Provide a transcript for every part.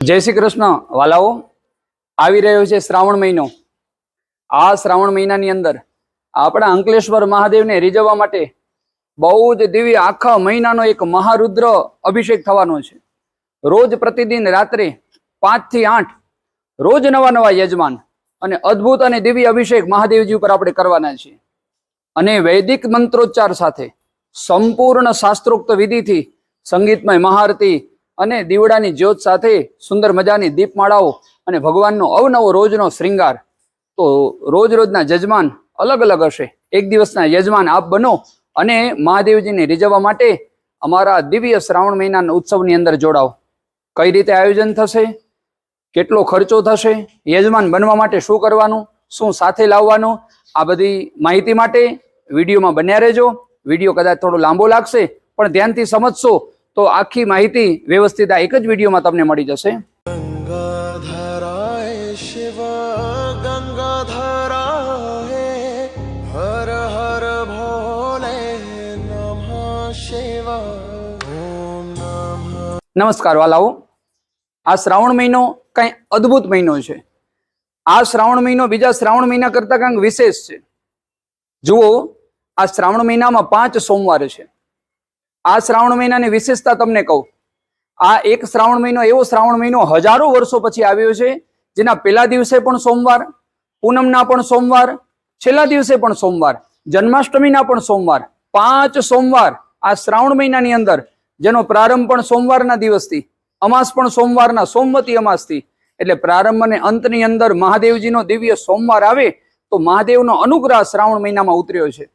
જય શ્રી કૃષ્ણ, વાલાઓ. આવી રહ્યો છે શ્રાવણ મહિનો. આ શ્રાવણ મહિનાની અંદર આપણા અંકલેશ્વર મહાદેવને રીઝવવા માટે બહુ જ દિવ્ય આખા મહિનાનો એક મહારુદ્ર અભિષેક થવાનો છે. રોજ પ્રતિદિન રાત્રે પાંચથી આઠ, રોજ નવા નવા યજમાન અને અદ્ભુત અને દિવ્ય અભિષેક મહાદેવજી ઉપર આપણે કરવાના છીએ. અને વૈદિક મંત્રોચ્ચાર સાથે સંપૂર્ણ શાસ્ત્રોક્ત વિધિથી સંગીતમય મહારતી અને દીવડાની જ્યોત સાથે સુંદર મજાની દીપમાળાઓ અને ભગવાનનો અવનવો રોજનો શ્રૃંગાર તો રોજ રોજના યજમાન અલગ અલગ હશે. એક દિવસના યજમાન આપ બનો અને મહાદેવજીને રીઝવવા માટે અમારા દિવ્ય શ્રાવણ મહિનાના ઉત્સવની અંદર જોડાઓ. કઈ રીતે આયોજન થશે? કેટલો ખર્ચો થશે? યજમાન બનવા માટે શું કરવાનું? શું સાથે લાવવાનું? આ બધી માહિતી માટે વિડીયોમાં બન્યા રહેજો. વીડિયો કદાચ થોડો લાંબો લાગશે, પણ ધ્યાનથી સમજશો તો આખી માહિતી વ્યવસ્થિત આ એક જ વિડીયોમાં તમને મળી જશે. નમસ્કાર વાલાઓ. આ શ્રાવણ મહિનો કંઈ અદભુત મહિનો છે. આ શ્રાવણ મહિનો બીજા શ્રાવણ મહિના કરતાં કંઈક વિશેષ છે. જુઓ આ શ્રાવણ મહિનામાં પાંચ સોમવાર છે. આ શ્રાવણ મહિનાની વિશેષતા તમને કહું. આ એક શ્રાવણ મહિનો, એવો શ્રાવણ મહિનો હજારો વર્ષો પછી આવ્યો છે, જેના પહેલા દિવસે પણ સોમવાર, પૂનમના પણ સોમવાર, છેલ્લા દિવસે પણ સોમવાર, જન્માષ્ટમીના પણ સોમવાર, પાંચ સોમવાર આ શ્રાવણ મહિનાની અંદર, જેનો પ્રારંભ પણ સોમવારના દિવસથી, અમાસ પણ સોમવારના સોમવતી અમાસથી, એટલે પ્રારંભ અને અંતની અંદર મહાદેવજીનો દિવ્ય સોમવાર આવે, તો મહાદેવનો અનુગ્રહ શ્રાવણ મહિનામાં ઉતર્યો છે.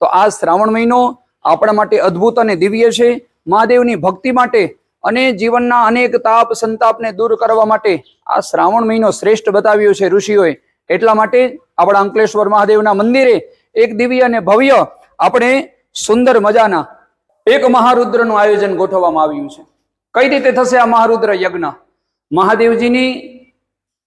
તો આ શ્રાવણ મહિનો આપણા માટે અદ્ભુત અને દિવ્ય છે. મહાદેવની ભક્તિ માટે અને જીવનના અનેક તાપ સંતાપને દૂર કરવા માટે આ શ્રાવણ મહિનો શ્રેષ્ઠ બતાવ્યો છે ઋષિઓએ. એટલા માટે આપણા અંકલેશ્વર મહાદેવના મંદિરે એક દિવ્ય અને ભવ્ય આપણે સુંદર મજાના એક મહારુદ્રનું આયોજન ગોઠવવામાં આવ્યું છે. કઈ રીતે થશે આ મહારુદ્ર યજ્ઞ? મહાદેવજીની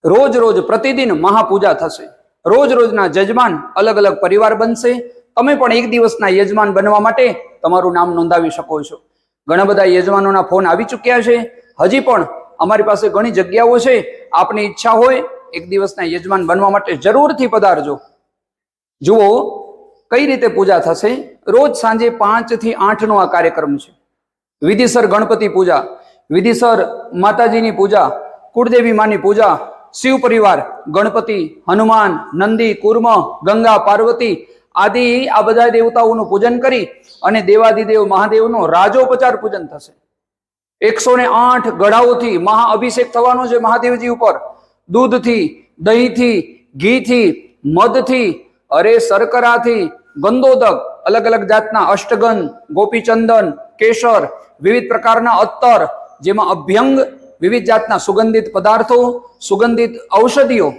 રોજ રોજ પ્રતિદિન મહાપૂજા થશે. રોજ રોજના જજમાન અલગ અલગ પરિવાર બનશે. તમે પણ એક દિવસના યજમાન બનવા માટે તમારું નામ નોંધાવી શકો છો. ઘણા બધા યજમાનોના ફોન આવી ચૂક્યા છે. હજી પણ અમારી પાસે ઘણી જગ્યાઓ છે. આપની ઈચ્છા હોય એક દિવસના યજમાન બનવા માટે જરૂરથી પધારજો. જુઓ, કઈ રીતે પૂજા થશે? રોજ સાંજે પાંચથી આઠ નો આ કાર્યક્રમ છે. વિધિસર ગણપતિ પૂજા, વિધિસર માતાજીની પૂજા, કુળદેવી માની પૂજા, શિવ પરિવાર, ગણપતિ, હનુમાન, નંદી, કુર્મ, ગંગા, પાર્વતી આદિ આ બધા દેવતાઓનું પૂજન કરી અને દેવાદિદેવ મહાદેવનો રાજોપચાર પૂજન થશે. એકસો ને આઠ ગળાઓથી મહાઅભિષેક થવાનો છે મહાદેવજી ઉપર. દૂધથી, દહીંથી, ઘીથી, મધથી, અરે શર્કરાથી, ગંદોદક, અલગ અલગ જાતના અષ્ટગન ગોપીચંદન, કેસર, વિવિધ પ્રકારના અત્તર, જેમાં અભ્યંગ, વિવિધ જાતના સુગંધિત પદાર્થો, સુગંધિત ઔષધિઓ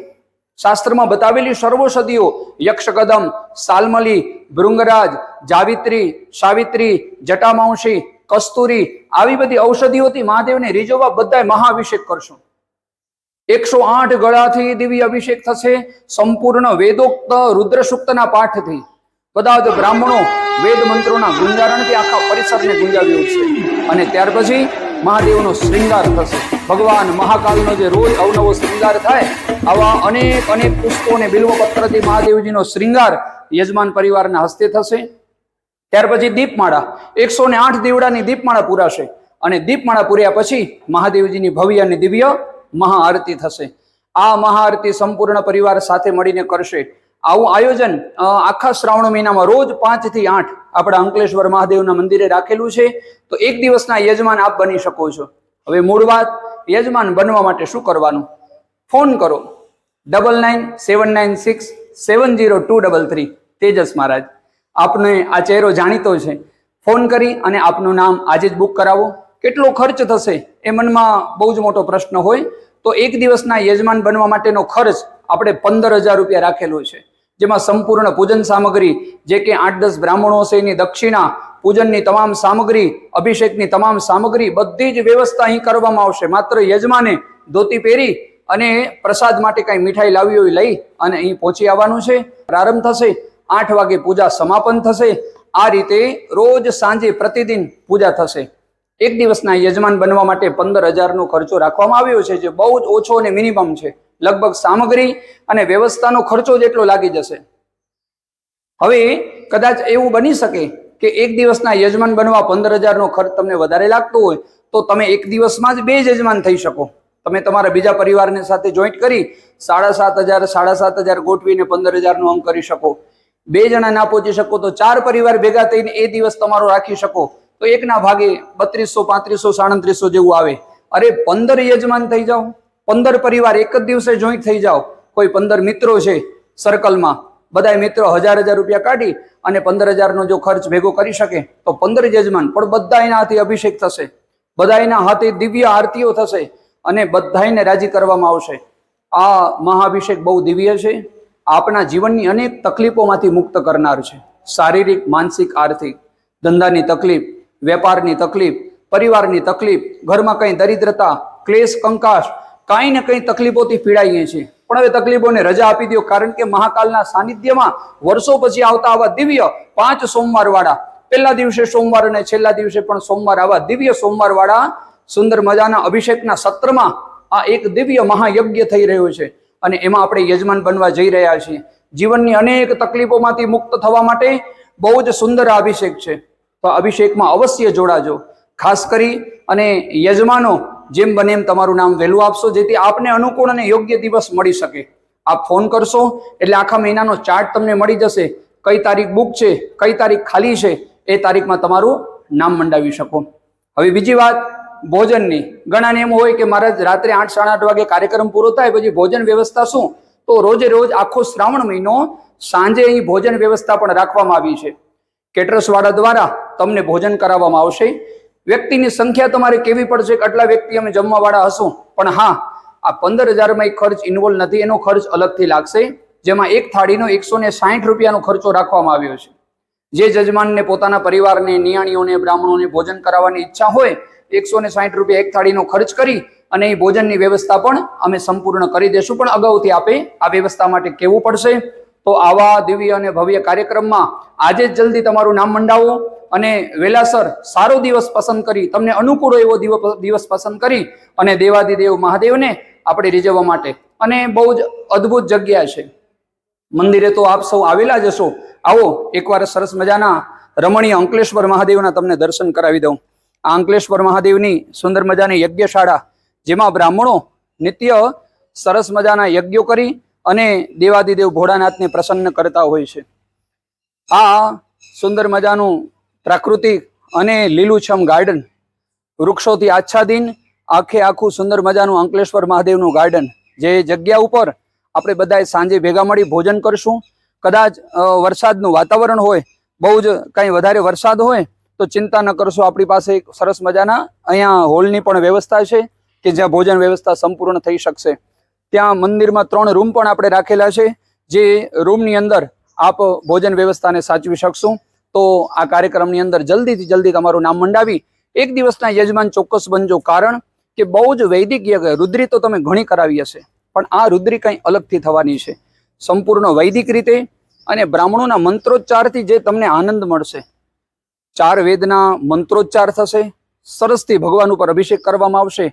શાસ્ત્રમાં બતાવેલી સર્વૌષધિઓ યક્ષકદમ સાલમલી, ભૃંગરાજ, જાવિત્રી, સાવિત્રી, જટામાંશી, કસ્તુરી આવી બધી ઔષધિઓથી મહાદેવને રીઝવવા બધાય મહાઅભિષેક કરશું. એકસો આઠ ગળાથી દિવ્ય અભિષેક થશે, સંપૂર્ણ વેદોક્ત રુદ્ર સૂક્તના પાઠથી. બધા બ્રાહ્મણો વેદ મંત્રોના ગુંજારણથી આખા પરિસરને ગુંજાવી ઉઠશે. અને ત્યાર પછી મહાદેવનો શ્રૃંગાર થશે. ભગવાન મહાકાલનો જે રોજ અવનવો શ્રૃંગાર થાય, આવા અનેક અનેક પુષ્પો અને બિલ્વપત્રથી મહાદેવજીનો શ્રૃંગાર યજમાન પરિવારના હસ્તે થશે. ત્યાર પછી દીપમાળા. એકસો ને આઠ દીવડાની દીપમાળા પૂરાશે. અને દીપમાળા પૂર્યા પછી મહાદેવજીની ભવ્ય અને દિવ્ય મહાઆરતી થશે. આ મહાઆરતી સંપૂર્ણ પરિવાર સાથે મળીને કરશે. આવું આયોજન આખા શ્રાવણ મહિનામાં રોજ પાંચથી આઠ આપણા અંકલેશ્વર મહાદેવના મંદિરે રાખેલું છે. તો એક દિવસના યજમાન આપ બની શકો છો. હવે મૂળ વાત, યજમાન બનવા માટે શું કરવાનું? ફોન કરો. Double nine seven nine six seven zero two double three. Tejas Maharaj, આપને આ ચહેરો જાણીતો છે. ફોન કરી અને આપનું નામ આજે જ બુક કરાવો. કેટલો ખર્ચ થશે એ મનમાં બહુ જ મોટો પ્રશ્ન હોય. તો એક દિવસના યજમાન બનવા માટેનો ખર્ચ આપણે પંદર હજાર રૂપિયા રાખેલો છે. જેમાં સંપૂર્ણ પૂજન સામગ્રી, જે કે આઠ દસ બ્રાહ્મણો છે એની દક્ષિણા, પૂજનની તમામ સામગ્રી, અભિષેકની તમામ સામગ્રી, બધી જ વ્યવસ્થા અહીં કરવામાં આવશે. માત્ર યજમાને ધોતી પહેરી અને પ્રસાદ માટે કાંઈ મીઠાઈ લાવી હોય લઈ અને અહીં પહોંચી આવવાનું છે. પ્રારંભ થશે, આઠ વાગે પૂજા સમાપન થશે. આ રીતે રોજ સાંજે પ્રતિદિન પૂજા થશે. એક દિવસના યજમાન બનવા માટે પંદર હજારનો ખર્ચો રાખવામાં આવ્યો છે, જે બહુ જ ઓછો અને મિનિમમ છે. લગભગ સામગ્રી અને વ્યવસ્થાનો ખર્ચો જેટલો લાગી જશે. હવે કદાચ એવું બની શકે કે એક દિવસના યજમાન બનવા પંદર હજારનો ખર્ચ તમને વધારે લાગતો હોય, તો તમે એક દિવસમાં જ બે યજમાન થઈ શકો. તમે તમારા બીજા પરિવારને સાથે જોઈન્ટ કરી સાડા સાત હજાર, સાડા સાત હજાર ગોઠવીને પંદર હજારનો અંક કરી શકો. બે જણા ના પહોંચી શકો તો ચાર પરિવાર ભેગા થઈને એ દિવસ તમારો રાખી શકો. તો એકના ભાગે બત્રીસો, પાંત્રીસો, સાડત્રીસો જેવું આવે. અરે પંદર યજમાન થઈ જાઓ. પંદર પરિવાર એક જ દિવસે જોઈન્ટ થઈ જાઓ. કોઈ પંદર મિત્રો છે સર્કલમાં બધા મિત્રો હજાર હજાર રૂપિયા કાઢી અને પંદર હજારનો જો ખર્ચ ભેગો કરી શકે, તો પંદર યજમાન. પણ બધા એના હાથે અભિષેક થશે. બધા એના હાથે દિવ્ય આરતીઓ થશે અને બધાને રાજી કરવામાં આવશે. આ મહાઅભિષેક બહુ દિવ્ય છે. આપણા જીવનની અનેક તકલીફોમાંથી મુક્ત કરનાર છે. શારીરિક, માનસિક, આર્થિક ધંધાની તકલીફ વેપારની તકલીફ, પરિવારની તકલીફ, ઘરમાં કંઈ દરિદ્રતા, ક્લેશ કંકાશ કાંઈ ને કંઈ તકલીફોથી પીડાઈએ છીએ. પણ હવે તકલીફોને રજા આપી દો કારણ કે મહાકાલના સાનિધ્યમાં વર્ષો પછી આવતા આવા દિવ્ય પાંચ સોમવાર વાળા પહેલા દિવસે સોમવાર અને છેલ્લા દિવસે પણ સોમવાર આવા દિવ્ય સોમવાર વાળા સુંદર મજાના અભિષેકના સત્રમાં આ એક દિવ્ય મહાયજ્ઞ થઈ રહ્યો છે. અને એમાં આપણે યજમાન બનવા જઈ રહ્યા છીએ. જીવનની અનેક તકલીફોમાંથી મુક્ત થવા માટે બહુ જ સુંદર અભિષેક છે. તો અભિષેકમાં અવશ્ય જોડાજો. ખાસ કરી અને યજમાનો, જેમ બને એમ તમારું નામ વહેલું આપશો, જેથી આપને અનુકૂળ અને યોગ્ય દિવસ મળી શકે. આપ ફોન કરશો, એટલે આખા મહિનાનો ચાર્ટ તમને મળી જશે. કઈ તારીખ બુક છે, કઈ તારીખ ખાલી છે, એ તારીખમાં તમારું નામ મંડાવી શકો. હવે બીજી વાત, ભોજનની. ઘણાને એમ હોય કે મારા રાત્રે આઠ, સાડા આઠ વાગે કાર્યક્રમ પૂરો થાય, પછી ભોજન વ્યવસ્થા શું? તો રોજે રોજ આખો શ્રાવણ મહિનો સાંજે અહીં ભોજન વ્યવસ્થા પણ રાખવામાં આવી છે. કેટરસ વાળા દ્વારા તમને ભોજન કરાવવામાં આવશે. વ્યક્તિની સંખ્યા તમારે કેવી પડશે? કે આટલા વ્યક્તિ અમે જમવાવાળા હશું? પણ હા, આ પંદર હજારમાં એક ખર્ચ ઇન્વોલ્વ નથી. એનો ખર્ચ અલગથી લાગશે. જેમાં એક થાળીનો એકસો ને સાહીઠ રૂપિયાનો ખર્ચો રાખવામાં આવ્યો છે. જે જજમાનને પોતાના પરિવારને, નિયાણીઓને, બ્રાહ્મણોને ભોજન કરાવવાની ઈચ્છા હોય, એકસો ને સાહીઠ રૂપિયા એક થાળીનો ખર્ચ કરી અને એ ભોજનની વ્યવસ્થા પણ અમે સંપૂર્ણ કરી દેશું. પણ અગાઉથી આપે આ વ્યવસ્થા માટે કેવું પડશે. તો આવા દિવ્ય અને ભવ્ય કાર્યક્રમમાં આજે જ જલ્દી તમારું નામ મંડાવો. અને વેલાસર સારો દિવસ પસંદ કરી, તમને અનુકૂળ એવો દિવ- દિવસ પસંદ કરી અને દેવાદિદેવ મહાદેવને આપણે રીઝવવા માટે. અને બહુ જ અદ્ભુત જગ્યા છે. મંદિરે તો આપ સૌ આવેલા જ હશો. આવો, એકવાર સરસ મજાના રમણીય અંકલેશ્વર મહાદેવના તમને દર્શન કરાવી દઉં. આ અંકલેશ્વર મહાદેવની સુંદર મજાની યજ્ઞશાળા, જેમાં બ્રાહ્મણો નિત્ય સરસ મજાના યજ્ઞો કરી અને દેવાદિદેવ ભોળાનાથને પ્રસન્ન કરતા હોય છે. આ સુંદર મજાનું પ્રાકૃતિક અને લીલુંછમ ગાર્ડન. વૃક્ષોથી આચ્છાદીન, આખે આખું સુંદર મજાનું અંકલેશ્વર મહાદેવનું ગાર્ડન. જે જગ્યા ઉપર આપણે બધાએ સાંજે ભેગા મળી ભોજન કરશું. કદાચ વરસાદનું વાતાવરણ હોય, બહુ જ કંઈ વધારે વરસાદ હોય, તો ચિંતા ન કરશો, આપણી પાસે એક સરસ મજાના અહીંયા હોલની પણ વ્યવસ્થા છે કે જ્યાં ભોજન વ્યવસ્થા સંપૂર્ણ થઈ શકશે. ત્યાં મંદિરમાં ત્રણ રૂમ પણ આપણે રાખેલા છે, જે રૂમની અંદર આપ ભોજન વ્યવસ્થાને સાચવી શકશું. તો આ કાર્યક્રમની અંદર જલ્દીથી જલ્દી તમારું નામ મંડાવી એક દિવસના યજમાન ચોક્કસ બનજો. કારણ કે બહુ જ વૈદિક યજ્ઞ રુદ્રી તો તમે ઘણી કરાવી હશે, પણ આ રુદ્રી કંઈ અલગથી થવાની છે. સંપૂર્ણ વૈદિક રીતે અને બ્રાહ્મણોના મંત્રોચ્ચારથી જે તમને આનંદ મળશે. ચાર વેદના મંત્રોચ્ચાર થશે. સરસથી ભગવાન ઉપર અભિષેક કરવામાં આવશે.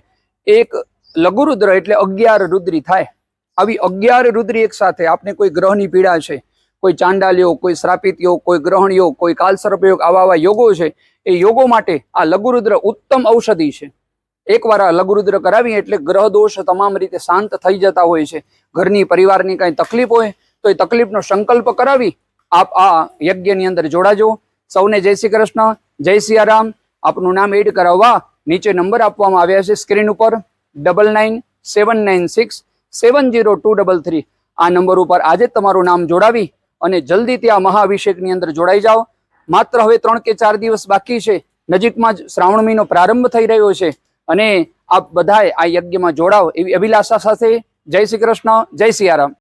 એક લઘુરુદ્ર એટલે અગિયાર રુદ્રી થાય. આવી અગિયાર રુદ્રી એક સાથે આપને કોઈ ગ્રહની પીડા છે કોઈ ચાંડાલ યોગ કોઈ શ્રાપિત યોગ કોઈ ગ્રહણ યોગ કોઈ કાલસર્પ યોગ આવા આવા યોગો છે, એ યોગો માટે આ લઘુરુદ્ર ઉત્તમ ઔષધિ છે. એકવાર આ લઘુરુદ્ર કરાવી એટલે ગ્રહ દોષ તમામ રીતે શાંત થઈ જતા હોય છે. ઘરની પરિવારની કાંઈ તકલીફ હોય તો એ તકલીફનો સંકલ્પ કરાવી આપ આ યજ્ઞની અંદર જોડાજો. સૌને જય શ્રી કૃષ્ણ, જય સિયારામ આપનું નામ એડ કરાવવા નીચે નંબર આપવામાં આવ્યા છે સ્ક્રીન ઉપર. Double nine seven nine six seven zero two double three આ નંબર ઉપર આજે તમારું નામ જોડાવી અને જલ્દીથી આ મહાઅભિષેકની અંદર જોડાઈ જાઓ. માત્ર હવે ત્રણ કે ચાર દિવસ બાકી છે. નજીકમાં જ શ્રાવણ મહિનો પ્રારંભ થઈ રહ્યો છે. અને આપ બધાએ આ યજ્ઞમાં જોડાઓ એવી અભિલાષા સાથે જય શ્રી કૃષ્ણ, જય સિયારામ.